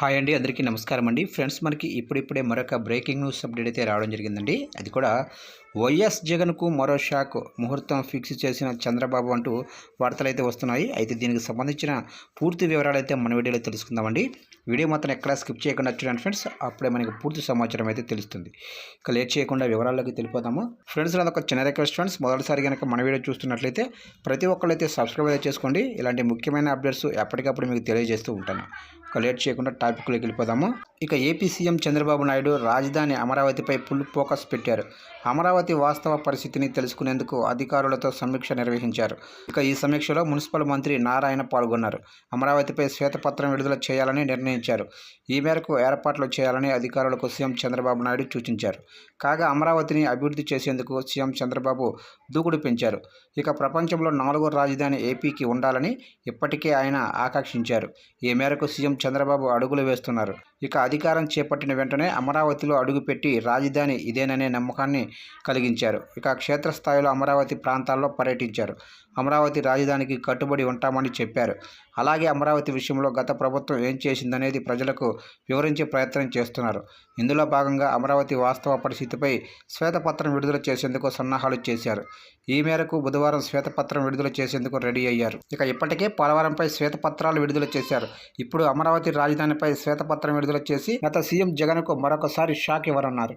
Hi అండి అందరికీ నమస్కారం అండి. ఫ్రెండ్స్ మనకి ఇప్పుడిప్పుడే మరొక బ్రేకింగ్ న్యూస్ అప్డేట్ అయితే రావడం జరిగిందండి. అది కూడా వైఎస్ జగన్కు మరో షాక్ ముహూర్తం ఫిక్స్ చేసిన చంద్రబాబు అంటూ వార్తలు అయితే వస్తున్నాయి. అయితే దీనికి సంబంధించిన పూర్తి వివరాలు అయితే మన వీడియోలో తెలుసుకుందామండి. వీడియో మాత్రం ఎక్కడా స్కిప్ చేయకుండా చూడండి ఫ్రెండ్స్. అప్పుడే మనకి పూర్తి సమాచారం అయితే తెలుస్తుంది. ఇక లేట్ చేయకుండా వివరాల్లోకి తెలిపోదాము ఫ్రెండ్స్ ఒక చిన్న రిక్వెస్ట్ ఫ్రెండ్స్. మొదటిసారి కనుక మన వీడియో చూస్తున్నట్లయితే ప్రతి ఒక్కళ్ళు అయితే సబ్స్క్రైబ్ అయితే చేసుకోండి. ఇలాంటి ముఖ్యమైన అప్డేట్స్ ఎప్పటికప్పుడు మీకు తెలియజేస్తూ ఉంటాను. ఇక లేట్ చేయకుండా టాపిక్లోకి వెళ్ళిపోదాము. ఇక ఏపీ సీఎం చంద్రబాబు నాయుడు రాజధాని అమరావతిపై ఫుల్ ఫోకస్ పెట్టారు. అమరావతి వాస్తవ పరిస్థితిని తెలుసుకునేందుకు అధికారులతో సమీక్ష నిర్వహించారు. ఇక ఈ సమీక్షలో మున్సిపల్ మంత్రి నారాయణ పాల్గొన్నారు. అమరావతిపై శ్వేతపత్రం విడుదల చేయాలని నిర్ణయించారు. ఈ మేరకు ఏర్పాట్లు చేయాలని అధికారులకు సీఎం చంద్రబాబు నాయుడు సూచించారు. కాగా అమరావతిని అభివృద్ధి చేసేందుకు సీఎం చంద్రబాబు దూకుడు పెంచారు. ఇక ప్రపంచంలో నాలుగో రాజధాని ఏపీకి ఉండాలని ఇప్పటికే ఆయన ఆకాంక్షించారు. ఈ మేరకు సీఎం చంద్రబాబు అడుగులు వేస్తున్నారు. ఇక అధికారం చేపట్టిన వెంటనే అమరావతిలో అడుగుపెట్టి రాజధాని ఇదేననే నమ్మకాన్ని కలిగించారు. ఇక క్షేత్రస్థాయిలో అమరావతి ప్రాంతాల్లో పర్యటించారు. అమరావతి రాజధానికి కట్టుబడి ఉంటామని చెప్పారు. అలాగే అమరావతి విషయంలో గత ప్రభుత్వం ఏం చేసిందనేది ప్రజలకు వివరించే ప్రయత్నం చేస్తున్నారు. ఇందులో భాగంగా అమరావతి వాస్తవ పరిస్థితిపై శ్వేతపత్రం విడుదల చేసేందుకు సన్నాహాలు చేశారు. ఈ మేరకు బుధవారం శ్వేతపత్రం విడుదల చేసేందుకు రెడీ అయ్యారు. ఇక ఇప్పటికే పోలవరంపై శ్వేతపత్రాలు విడుదల చేశారు. ఇప్పుడు అమరావతి రాజధానిపై శ్వేతపత్రం విడుదల చేసి గత సీఎం జగన్కు మరొకసారి షాక్ ఇవ్వనున్నారు